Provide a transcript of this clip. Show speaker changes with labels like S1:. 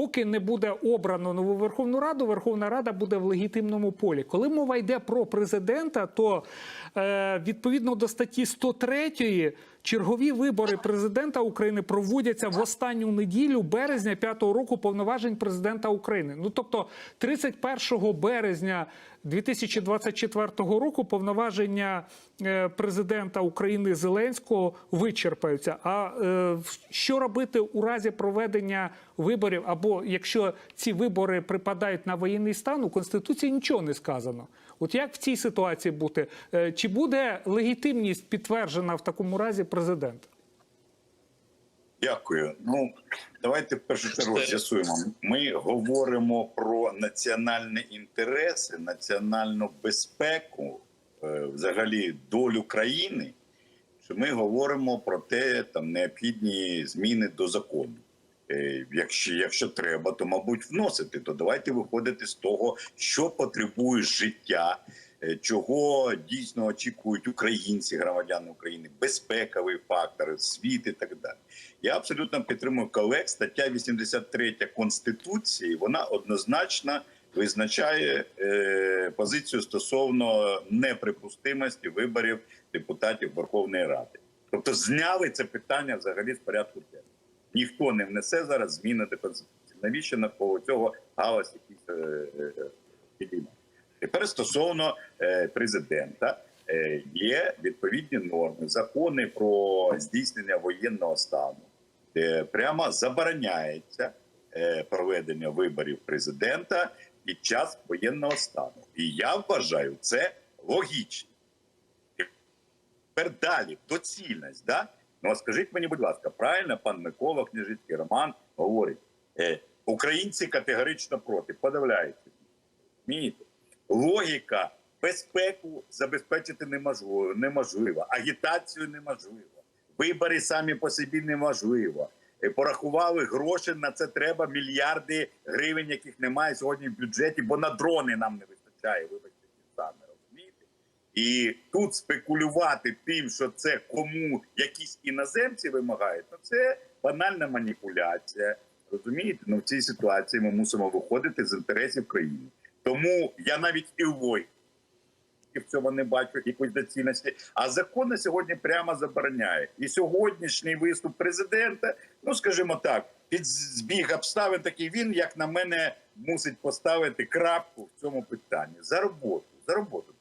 S1: поки не буде обрано нову Верховну Раду, Верховна Рада буде в легітимному полі. Коли мова йде про президента, то е, відповідно до статті 103 чергові вибори президента України проводяться в останню неділю березня п'ятого року повноважень президента України. Ну тобто 31 березня 2024 року повноваження е, президента України Зеленського вичерпаються. А е, що робити у разі проведення виборів, або якщо ці вибори припадають на воєнний стан, у конституції нічого не сказано. От як в цій ситуації бути? Е, Чи буде легітимність підтверджена в такому разі президента?
S2: Дякую. Ну давайте в першу чергу з'ясуємо. Ми говоримо про національні інтереси, національну безпеку, е, взагалі долю країни. Чи ми говоримо про те, там необхідні зміни до закону? Е, Якщо, якщо треба, то мабуть вносити. То давайте виходити з того, що потребує життя, чого дійсно очікують українці, громадяни України, безпековий фактор, світ і так далі. Я абсолютно підтримую колег. Стаття 83 Конституції вона однозначно визначає е, позицію стосовно неприпустимості виборів депутатів Верховної Ради. Тобто зняли це питання взагалі з порядку денного. Ніхто не внесе зараз зміни до конституції. Навіщо навколо цього галас якийсь е, е, підіймає? Тепер стосовно е, президента е, є відповідні норми, закони про здійснення воєнного стану, де прямо забороняється е, проведення виборів президента під час воєнного стану. І я вважаю це логічно. Тепер далі доцільність. Да? Ну а скажіть мені, будь ласка, правильно пан Микола Княжицький Роман говорить: українці категорично проти, подавляються. Розумієте? Логіка безпеку забезпечити неможливо, неможливо, агітацію неможливо, вибори самі по собі неможливо. Е, Порахували гроші на це треба мільярди гривень, яких немає сьогодні в бюджеті, бо на дрони нам не вистачає. Вибачте, ті самі розумієте? І тут спекулювати тим, що це кому якісь іноземці вимагають, ну це банальна маніпуляція. Розумієте? Ну в цій ситуації ми мусимо виходити з інтересів країни. Тому я навіть і в логіки в цьому не бачу якоїсь доцільності. А закон на сьогодні прямо забороняє. І сьогоднішній виступ президента, ну скажімо так, під збіг обставин такий він, як на мене, мусить поставити крапку в цьому питанні за роботу. За роботу.